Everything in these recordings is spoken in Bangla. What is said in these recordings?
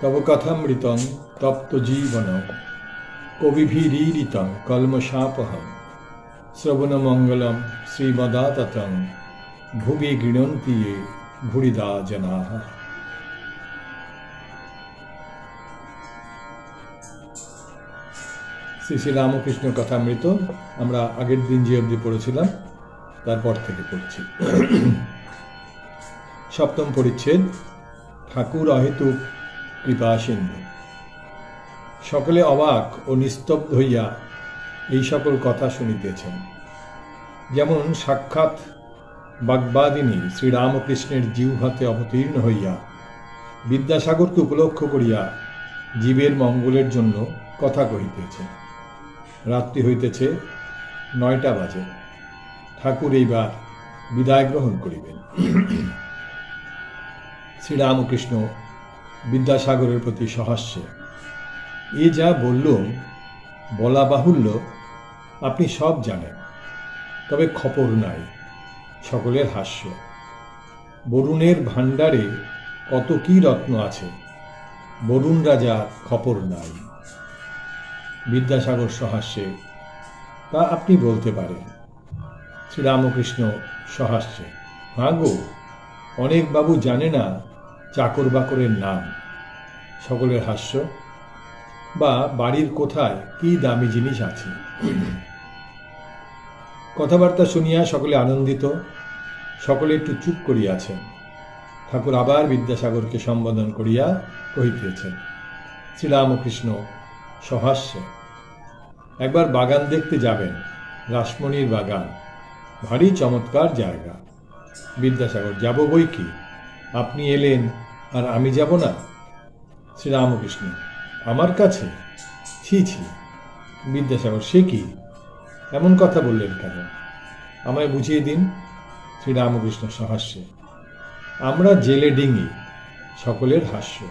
তব কথামৃতং তপ্ত জীবন কবিভিরীরিতং কলমশাপহম। শ্রবণমঙ্গলম শ্রীমদাততং ভুবি গৃণন্তি ভুরিদা জনাः শ্রী শ্রী রামকৃষ্ণ কথামৃত, আমরা আগের দিন যে অবধি পড়েছিলাম, তারপর থেকে পড়ছি। সপ্তম পরিচ্ছেদ, ঠাকুর অহেতুক কৃপা সিন্ধু সকলে অবাক ও নিস্তব্ধ হইয়া এই সকল কথা শুনিতেছেন। যেমন সাক্ষাৎ বাগবাদিনী শ্রীরামকৃষ্ণের জিহ্বাতে অবতীর্ণ হইয়া বিদ্যাসাগরকে উপলক্ষ করিয়া জীবের মঙ্গলের জন্য কথা কহিতেছে। রাত্রি হইতেছে নয়টা বাজে। ঠাকুর এইবার বিদায় গ্রহণ করিবেন। শ্রীরামকৃষ্ণ বিদ্যাসাগরের প্রতি সহাস্যে। এ যা বললুম বলা বাহুল্য, আপনি সব জানেন। তবে খপর নাই, সকলের হাস্য। বরুণের ভাণ্ডারে কত কি রত্ন আছে, বরুণ রাজার খপর নাই। বিদ্যাসাগর সহাস্যে, তা আপনি বলতে পারেন। শ্রীরামকৃষ্ণ সহাস্যে, হাঁ গো, অনেক বাবু জানে না চাকর বাকরের নাম। সকলের হাস্য। বা বাড়ির কোথায় কি দামি জিনিস আছে। কথাবার্তা শুনিয়া সকলে আনন্দিত। সকলে একটু চুপ করিয়াছেন। ঠাকুর আবার বিদ্যাসাগরকে সম্বোধন করিয়া কহিতেছেন, শ্রীরামকৃষ্ণ, সহাস্যে, একবার বাগান দেখতে যাবেন। রাসমণির বাগান, ভারী চমৎকার জায়গা। বিদ্যাসাগর, যাব বই কি? আপনি এলেন আর আমি যাব না? শ্রীরামকৃষ্ণ, আমার কাছে? ছি ছি। বিদ্যাসাগর, সে কি? এমন কথা বললেন কেন? আমায় বুঝিয়ে দিন, শ্রীরামকৃষ্ণ সহাস্যে। আমরা জেলে ডিঙি, সকলের হাস্য।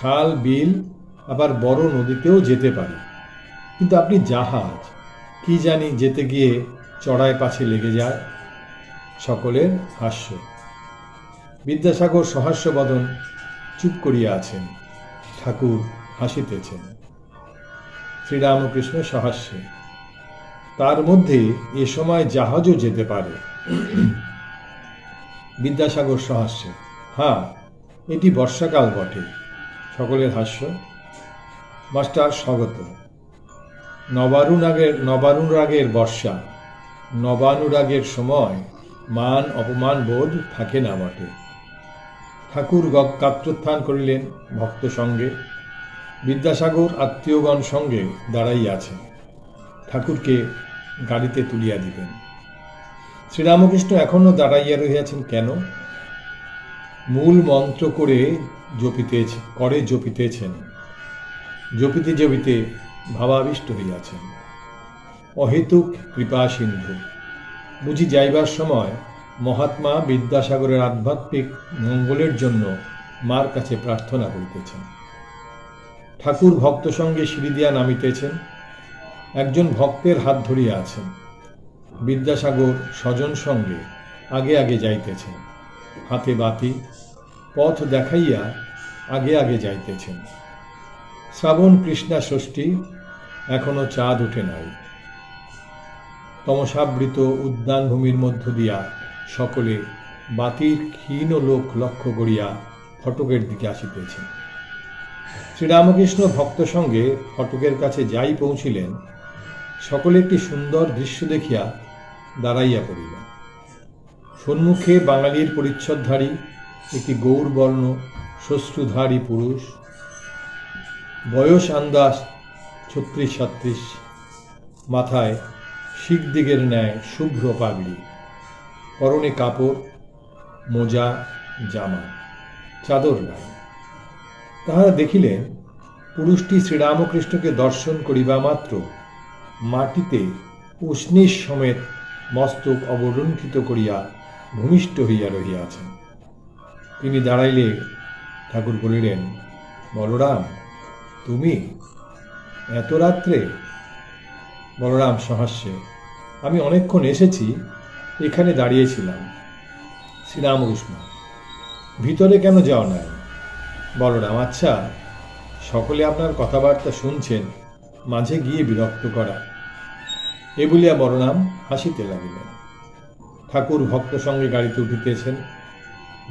খাল, বিল, আবার বড় নদীতেও যেতে পারি। কিন্তু আপনি জাহাজ, কি জানি যেতে গিয়ে চড়ায় পাছে লেগে যায়। সকলের হাস্য। বিদ্যাসাগর সহাস্যবদন চুপ করিয়া আছেন। ঠাকুর হাসিতেছেন। শ্রীরামকৃষ্ণের সহাস্যে। তার মধ্যে এ সময় জাহাজও যেতে পারে। বিদ্যাসাগর সহাস্যে। হ্যাঁ এটি বর্ষাকাল বটে। সকলের হাস্য। মাস্টার স্বাগত। নবারুণাগের নবানুরাগের বর্ষা। নবানুরাগের সময় মান অপমান বোধ থাকে না বটে। ঠাকুর কাত্রোত্থান করিলেন ভক্ত সঙ্গে। বিদ্যাসাগর আত্মীয়গণ সঙ্গে দাঁড়াইয়াছেন। ঠাকুরকে গাড়িতে তুলিয়া দিবেন। শ্রীরামকৃষ্ণ এখনও দাঁড়াইয়া রহিয়াছেন কেন? মূল মন্ত্র করে জপিতেছে, করে জপিতেছেন। জপিতে জপিতে ভাবাবিষ্ট হইয়াছেন। অহেতুক কৃপা সিন্ধু। বুঝি যাইবার সময় মহাত্মা বিদ্যাসাগরের আধ্যাত্মিক মঙ্গলের জন্য মার কাছে প্রার্থনা করিতেছেন। ঠাকুর ভক্ত সঙ্গে সিঁড়ি দিয়া নামিতেছেন। একজন ভক্তের হাত ধরিয়া আছেন। বিদ্যাসাগর স্বজন সঙ্গে আগে আগে যাইতেছেন। হাতে বাতি, পথ দেখাইয়া আগে আগে যাইতেছেন। শ্রাবণ কৃষ্ণা ষষ্ঠী এখনও চাঁদ উঠে নাই। তমসাবৃত উদ্যানভূমির মধ্য দিয়া সকলে বাতির ক্ষীণ লোক লক্ষ্য করিয়া ফটকের দিকে আসিতেছেন শ্রীরামকৃষ্ণ ভক্ত সঙ্গে ফটকের কাছে যাই পৌঁছিলেন, সকলে একটি সুন্দর দৃশ্য দেখিয়া দাঁড়াইয়া পড়িলেন সম্মুখে বাঙালির পরিচ্ছদধারী, একটি গৌরবর্ণ শ্বশ্রুধারী পুরুষ, বয়স আন্দাজ ছত্রিশ সাত্রিশ মাথায় শিখ দিগের ন্যায় শুভ্র পাগড়ি। পরনে কাপড়, মোজা, জামা, চাদর নাই। তাহারা দেখিলেন, পুরুষটি শ্রীরামকৃষ্ণকে দর্শন করিবা মাত্র, মাটিতে উষ্ণীষ সমেত মস্তক অবলুণ্ঠিত করিয়া ভূমিষ্ঠ হইয়া রহিয়াছেন। তিনি দাঁড়াইলে ঠাকুর বলিলেন, বলরাম, তুমি এত রাত্রে? বলরাম, সহাস্যে, আমি অনেকক্ষণ এসেছি এখানে দাঁড়িয়েছিলাম। শ্রীরামকৃষ্ণ, ভিতরে কেন যাও নাই? বলরাম আচ্ছা সকলে আপনার কথাবার্তা শুনছেন, মাঝে গিয়ে বিরক্ত করা। এ বলিয়া বড়নাম হাসিতে লাগিলেন। ঠাকুর ভক্ত সঙ্গে গাড়িতে উঠিতেছেন।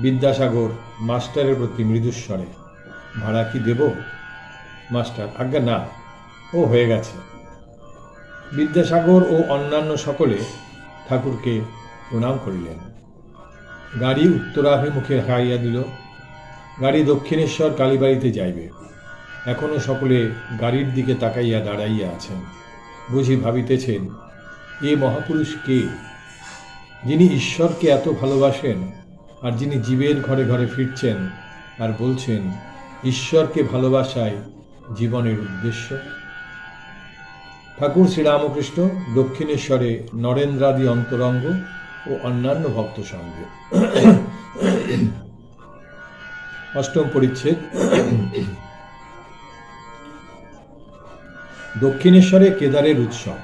বিদ্যাসাগর মাস্টারের প্রতি মৃদুস্বরে, ভাড়া কি দেব? মাস্টার, আজ্ঞা না, ও হয়ে গেছে। বিদ্যাসাগর ও অন্যান্য সকলে ঠাকুরকে প্রণাম করিলেন। গাড়ি উত্তরাভিমুখে হাইয়া দিল। গাড়ি দক্ষিণেশ্বর কালীবাড়িতে যাইবে। এখনও সকলে গাড়ির দিকে তাকাইয়া দাঁড়াইয়া আছেন। বুঝি ভাবিতেছেন, এ মহাপুরুষ কে? যিনি ঈশ্বরকে এত ভালোবাসেন আর যিনি জীবের ঘরে ঘরে ফিরছেন আর বলছেন, ঈশ্বরকে ভালোবাসাই জীবনের উদ্দেশ্য। ঠাকুর শ্রীরামকৃষ্ণ দক্ষিণেশ্বরে নরেন্দ্রাদি অন্তরঙ্গ ও অন্যান্য ভক্ত সঙ্গে। অষ্টম পরিচ্ছেদ। দক্ষিণেশ্বরে কেদারের উৎসব।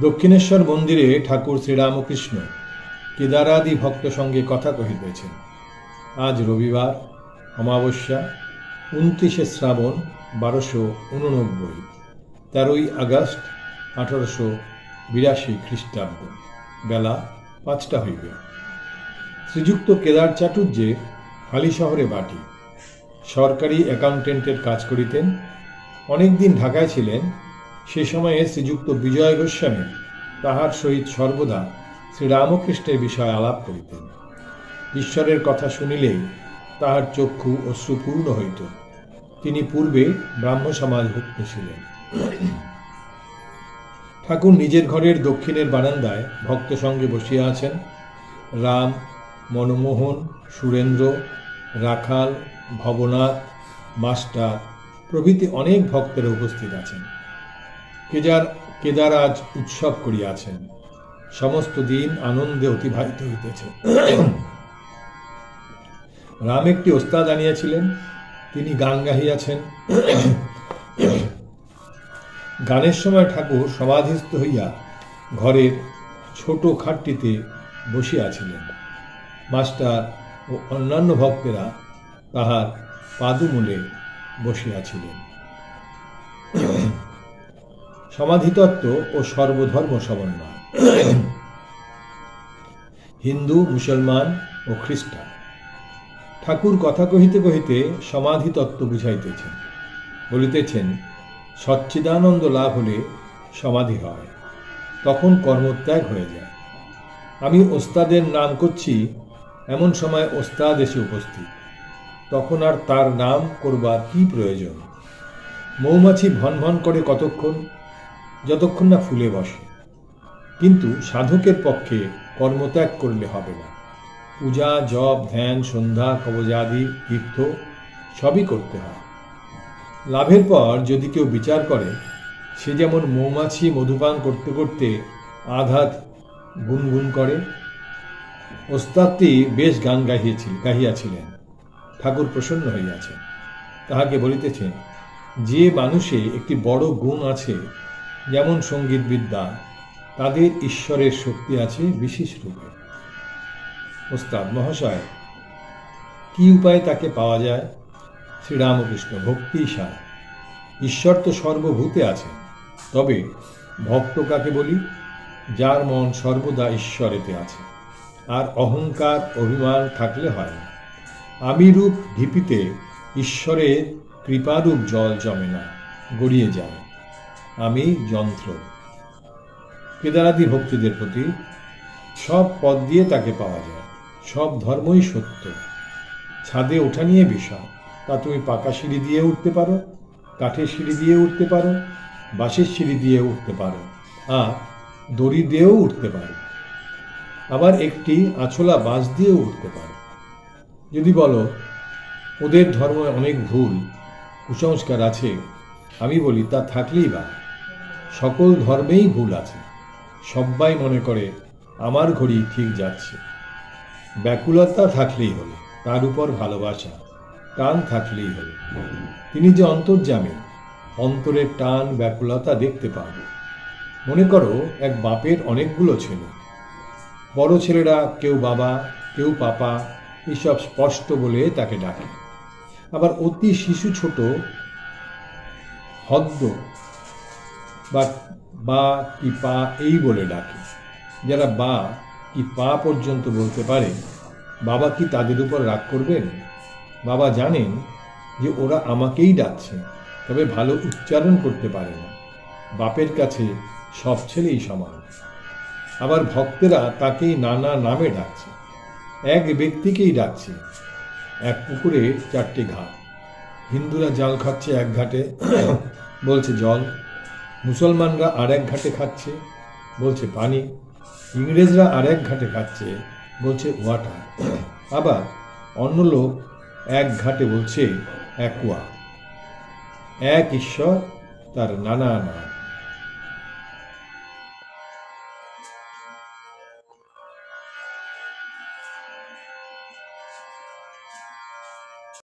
দক্ষিণেশ্বর মন্দিরে ঠাকুর শ্রীরামকৃষ্ণ কেদারাদি ভক্ত সঙ্গে কথা কহিতেছেন। আজ রবিবার, অমাবস্যা, উনত্রিশে শ্রাবণ, বারোশো উননব্বই, তেরোই আগস্ট, আঠারোশো বিরাশি খ্রিস্টাব্দ। বেলা পাঁচটা হইবে। শ্রীযুক্ত কেদার চাটুর্যের হালি শহরে বাটি। সরকারি অ্যাকাউন্টেন্টের কাজ করিতেন। অনেকদিন ঢাকায় ছিলেন। সে সময়ে শ্রীযুক্ত বিজয় গোস্বামী তাহার সহিত সর্বদা শ্রীরামকৃষ্ণের বিষয়ে আলাপ করিতেন। ঈশ্বরের কথা শুনিলেই তাহার চক্ষু অশ্রুপূর্ণ হইত। তিনি পূর্বে ব্রাহ্ম সমাজভুক্ত ছিলেন। ঠাকুর নিজের ঘরের দক্ষিণের বারান্দায় ভক্ত সঙ্গে বসিয়া আছেন। রাম, মনমোহন, সুরেন্দ্র, রাখাল, ভবনাথ, মাস্টার প্রভৃতি অনেক ভক্তের উপস্থিত আছেন। কেদার কেদার আজ উৎসব করিয়াছেন। সমস্ত দিন আনন্দে অতিবাহিত হইতেছে। রাম একটি ওস্তাদ আনিয়াছিলেন। তিনি গান গাহিয়াছেন। গানের সময় ঠাকুর সমাধিস্থ হইয়া ঘরের ছোট খাটটিতে বসিয়াছিলেন মাস্টার ও অন্যান্য ভক্তেরা তাহার পাদুমূলে বসিয়াছিলেন সমাধিতত্ত্ব ও সর্বধর্ম সমন্বয়। হিন্দু, মুসলমান ও খ্রিস্টান। ঠাকুর কথা কহিতে কহিতে সমাধিতত্ত্ব বুঝাইতেছেন, বলিতেছেন সচ্চিদানন্দ লাভ হলে সমাধি হয়, তখন কর্মত্যাগ হয়ে যায়। আমি ওস্তাদের নাম করছি, এমন সময় ওস্তাদ এসে উপস্থিত। তখন আর তার নাম করবার কি প্রয়োজন? মৌমাছি ভন ভন করে কতক্ষণ? যতক্ষণ না ফুলে বসে। কিন্তু সাধকের পক্ষে কর্মত্যাগ করলে হবে না। পূজা, জপ, ধ্যান, সন্ধ্যা, কবজাদি, তীর্থ সবই করতে হয়। লাভের পর যদি কেউ বিচার করে, সে যেমন মৌমাছি মধুপান করতে করতে আঘাত গুনগুন করে, ওস্তাদটি বেশ গান গাহিয়েছিল গাহিয়াছিলেন। ঠাকুর প্রসন্ন হইয়াছেন। তাহাকে বলিতেছেন যে মানুষে একটি বড় গুণ আছে, যেমন সংগীত বিদ্যা তাদের ঈশ্বরের শক্তি আছে বিশেষ রূপে। ওস্তাদ মহাশয়, কি উপায়ে তাকে পাওয়া যায়? শ্রীরামকৃষ্ণ ভক্তি সার ঈশ্বর তো সর্বভূতে আছে তবে ভক্ত কাকে বলি? যার মন সর্বদা ঈশ্বরেতে আছে। আর অহংকার, অভিমান থাকলে হয় না। আমি রূপ ঢিপিতে ঈশ্বরের কৃপারূপ জল জমে না, গড়িয়ে যায়। আমি যন্ত্র। কেদারাদি ভক্তিদের প্রতি সব পদ দিয়ে তাকে পাওয়া যায়। সব ধর্মই সত্য। ছাদে ওঠা নিয়ে বিষয় তা তুমি পাকা সিঁড়ি দিয়ে উঠতে পারো, কাঠের সিঁড়ি দিয়ে উঠতে পারো, বাঁশের সিঁড়ি দিয়ে উঠতে পারো, আর দড়ি দিয়েও উঠতে পারো। আবার একটি আছলা বাঁশ দিয়েও উঠতে পারো। যদি বলো, ওদের ধর্মে অনেক ভুল, কুসংস্কার আছে, আমি বলি তা থাকলেই বা। সকল ধর্মেই ভুল আছে সবাই মনে করে আমার ঘড়ি ঠিক যাচ্ছে। ব্যাকুলতা থাকলেই হলো, তার উপর ভালোবাসা। টান থাকলেই হলো তিনি যে অন্তর্যামী অন্তরের টান, ব্যাকুলতা দেখতে পাবে মনে করো, এক বাপের অনেকগুলো ছেলে। বড় ছেলেরা কেউ বাবা, কেউ পাপা, এসব স্পষ্ট বলে তাকে ডাকে। আবার অতি শিশু ছোট হদ্দ বা বা কি পা এই বলে ডাকে। যারা বা কি পা পর্যন্ত বলতে পারে, বাবা কি তাদের উপর রাগ করবেন? বাবা জানেন যে ওরা আমাকেই ডাকছে, তবে ভালো উচ্চারণ করতে পারে না। বাপের কাছে সব ছেলেই সমান। আবার ভক্তেরা তাকেই নানা নামে ডাকছে। এক ব্যক্তিকেই ডাকছে। এক পুকুরে চারটি ঘাট। হিন্দুরা জাল খাচ্ছে এক ঘাটে, বলছে জল। মুসলমানরা আর এক ঘাটে খাচ্ছে, বলছে পানি। ইংরেজরা আর এক ঘাটে খাচ্ছে, বলছে ওয়াটার আবার অন্য লোক এক ঘাটে বলছে অ্যাকুয়া এক ঈশ্বর তার নানা নাম।